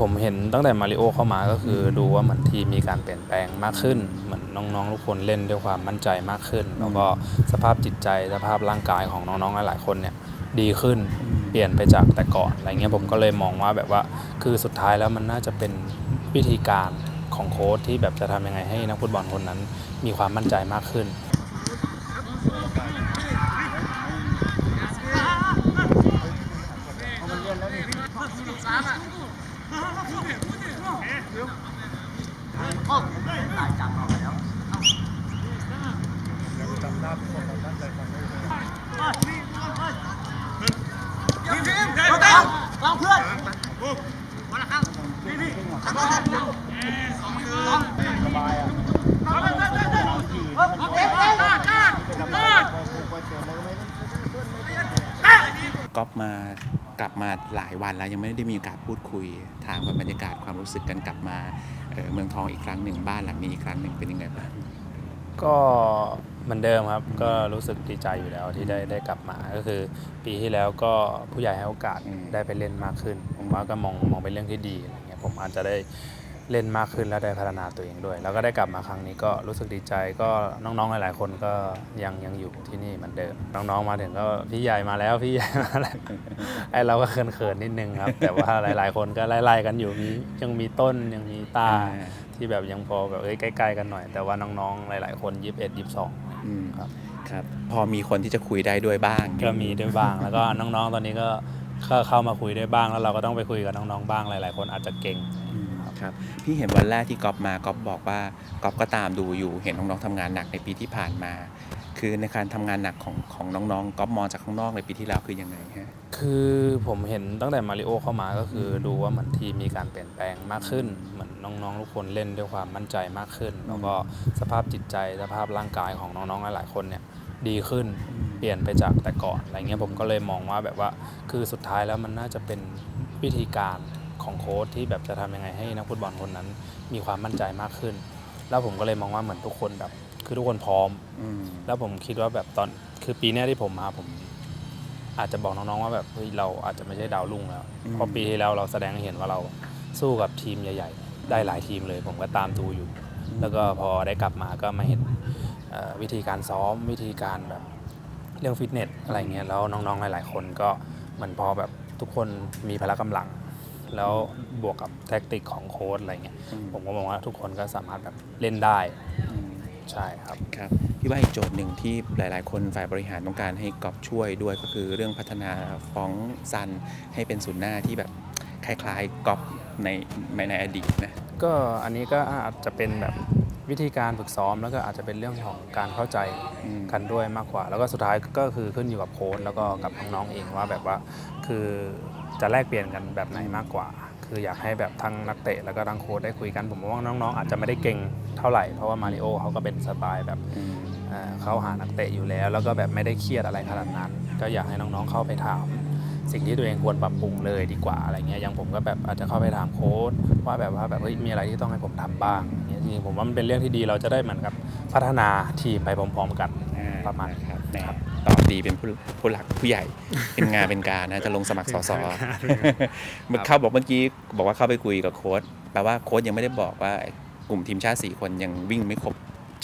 ผมเห็นตั้งแต่มาริโอเข้ามาก็คือดูว่าเหมือนทีมมีการเปลี่ยนแปลงมากขึ้น เหมือนน้องๆทุกคนเล่นด้วยความมั่นใจมากขึ้น แล้วก็สภาพจิตใจสภาพร่างกายของน้องๆหลายๆคนเนี่ยดีขึ้นเปลี่ยนไปจากแต่ก่อนอะไรเงี้ยผมก็เลยมองว่าแบบว่าคือสุดท้ายแล้วมันน่าจะเป็นวิธีการของโค้ชที่แบบจะทำยังไงให้นักฟุตบอลคนนั้น มีความมั่นใจมากขึ้น ก๊อฟมา กลับมาหลายวันแล้วยังไม่ได้มีโอกาสพูดคุย ถามกับบรรยากาศความรู้สึกกันกลับมาเอ่อเมืองทองอีกครั้งหนึ่งบ้านหลังนี้อีกครั้งหนึ่งเป็นยังไงบ้างก็เหมือนเดิมครับก็รู้สึกดีใจอยู่แล้วที่ได้ได้กลับมาก็คือ ปีที่แล้วก็ผู้ใหญ่ให้โอกาสอืมได้ไปเล่นมากขึ้น ผมว่าก็มองมองเป็นเรื่องที่ดีอะไรเงี้ยผมอาจจะได้ เล่นมากขึ้นแล้วได้พัฒนาตัวเองด้วย แล้วก็ได้กลับมาครั้งนี้ก็รู้สึกดีใจก็น้องๆหลาย ๆ คนก็ยังยังอยู่ที่นี่เหมือนเดิมน้องๆมาถึงก็พี่ใหญ่มาแล้วพี่ใหญ่มาแล้วไอเราก็เขินๆนิดนึงครับ แต่ว่าหลายๆ คนก็ไล่ๆกันอยู่มียังมีต้นยังมีตาอ่าที่แบบยังพอแบบเอ้ยใกล้ๆกันหน่อย แต่ว่าน้องๆหลาย ๆ คนยี่สิบเอ็ดยี่สิบสองอืมครับครับพอมีคนที่จะคุยได้ด้วยบ้าง ก็มีด้วยบ้าง แล้วก็น้องๆตอนนี้ก็เข้าเข้ามาคุยได้บ้างแล้วเราก็ต้องไปคุยกับน้องๆบ้างหลาย ๆ คนอาจจะเก่งอืม ครับพี่เห็นวันแรกที่ก๊อฟมาก๊อฟบอกว่าก๊อฟก็ตามดูอยู่เห็นน้องๆทำงานหนักในปีที่ผ่านมา คือในการทำงานหนักของของน้องๆก๊อฟมองจากข้างนอกในปีที่แล้วคือยังไงฮะคือผมเห็นตั้งแต่มาริโอเข้ามาก็คือดูว่าเหมือนทีมมีการเปลี่ยนแปลงมากขึ้น เหมือนน้องๆทุกคนเล่นด้วยความมั่นใจมากขึ้น แล้วก็สภาพจิตใจสภาพร่างกายของน้องๆหลายๆคนเนี่ยดีขึ้นเปลี่ยนไปจากแต่ก่อนอะไรเงี้ยผมก็เลยมองว่าแบบว่าคือสุดท้ายแล้วมันน่าจะเป็นวิธีการ ของโค้ชที่แบบจะทำยังไงให้นักฟุตบอลคนนั้น มีความมั่นใจมากขึ้น แล้วผมก็เลยมองว่าเหมือนทุกคนแบบคือทุกคนพร้อมอืมแล้วผมคิดว่าแบบตอนคือปีเนี้ยที่ผมมาผม อาจจะบอกน้องๆว่าแบบเฮ้ยเราอาจจะไม่ใช่ดาวรุ่งแล้วอืมเพราะปีที่แล้วเราแสดงให้เห็นว่าเราสู้กับทีมใหญ่ ๆ ได้หลายทีมเลย ผมก็ตามดูอยู่ แล้วก็พอได้กลับมาก็มาเห็นเอ่อวิธีการซ้อมวิธีการแบบเรื่องฟิตเนสอะไรเงี้ยแล้วน้องๆหลาย ๆ คนก็เหมือนพอแบบทุกคนมีพละกำลัง แล้วบวกกับแท็กติกของโค้ชอะไรเงี้ยอืมผมก็มองว่าทุกคนก็สามารถแบบเล่นได้อืมใช่ครับครับพี่ว่าอีกโจทย์หนึ่งที่หลาย ๆ คนฝ่ายบริหารต้องการให้กอบช่วยด้วยก็คือเรื่องพัฒนาฟ้องซันให้เป็นศูนย์หน้าที่แบบคล้ายๆกอบในในในอดีตนะก็อันนี้ก็อาจจะเป็นแบบวิธีการฝึกซ้อมแล้วก็อาจจะเป็นเรื่องของการเข้าใจอืมกันด้วยมากกว่า แล้วก็สุดท้ายก็คือขึ้นอยู่กับโค้ชแล้วก็กับน้องๆเองว่าแบบว่าคือ จะแลกเปลี่ยนกันแบบไหนมากกว่า คืออยากให้แบบทั้งนักเตะแล้วก็ทั้งโค้ชได้คุยกัน ผมว่าน้องๆ อาจจะไม่ได้เก่งเท่าไหร่ เพราะว่ามาริโอเขาก็เป็นสไตล์แบบเขาหานักเตะอยู่แล้ว แล้วก็แบบไม่ได้เครียดอะไรขนาดนั้น ก็อยากให้น้องๆเข้าไปถาม สิ่งที่ตัวเองควรปรับปรุงเลยดีกว่าอะไรเงี้ยอย่างผมก็แบบอาจจะเข้าไปถามโค้ชว่าแบบว่าแบบเฮ้ยมีอะไรที่ต้องให้ผมทำบ้างเงี้ยจริงๆผมว่ามันเป็นเรื่องที่ดีเราจะได้เหมือนกับพัฒนาทีมไปพร้อม ๆ กัน ประมาณครับนะครับตอบดีเป็นผู้ผู้หลักผู้ใหญ่ เป็นงานเป็นการนะจะลงสมัครสสเมื่อเข้าบอกเมื่อกี้บอกว่าเข้าไปคุยกับโค้ชแปลว่าโค้ชยังไม่ได้บอกว่ากลุ่มทีมชาติสี่คนยังวิ่งไม่ครบ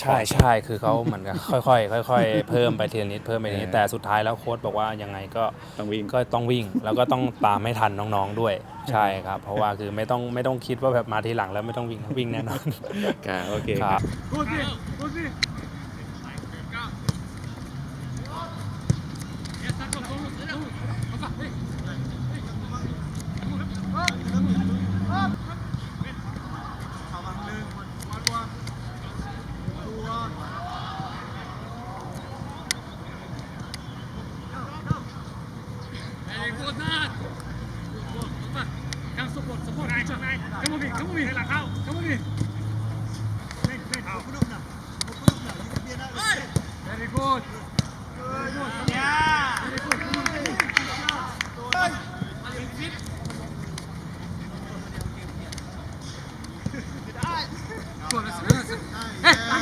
ใช่ใช่คือเขาเหมือนกับค่อยๆค่อยๆ เพิ่มไปทีละนิดเพิ่มไปทีละนิดเออแต่สุดท้ายแล้วโค้ชบอกว่ายังไงก็ต้องวิ่งก็ต้องวิ่ง แล้วก็ต้องตามให้ทันน้องๆด้วย ใช่ครับ เพราะว่าคือไม่ต้องไม่ต้องคิดว่าแบบมาทีหลังแล้วไม่ต้องวิ่งวิ่งแน่นอนครับโอเคครับ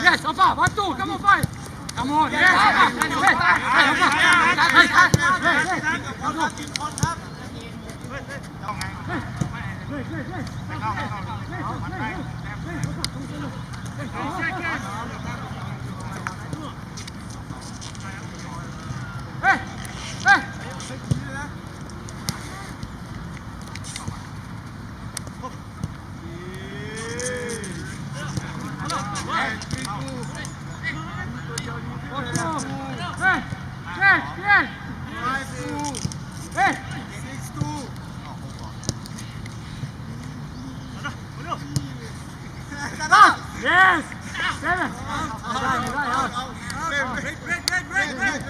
yes, up, up, one, two, come on, five. Come on, yes, up, up. Hey, hey, hey, hey, hey, hey, hey, hey. Hey! Yes. Seven. Right, right, right. Break, break, break, break, break.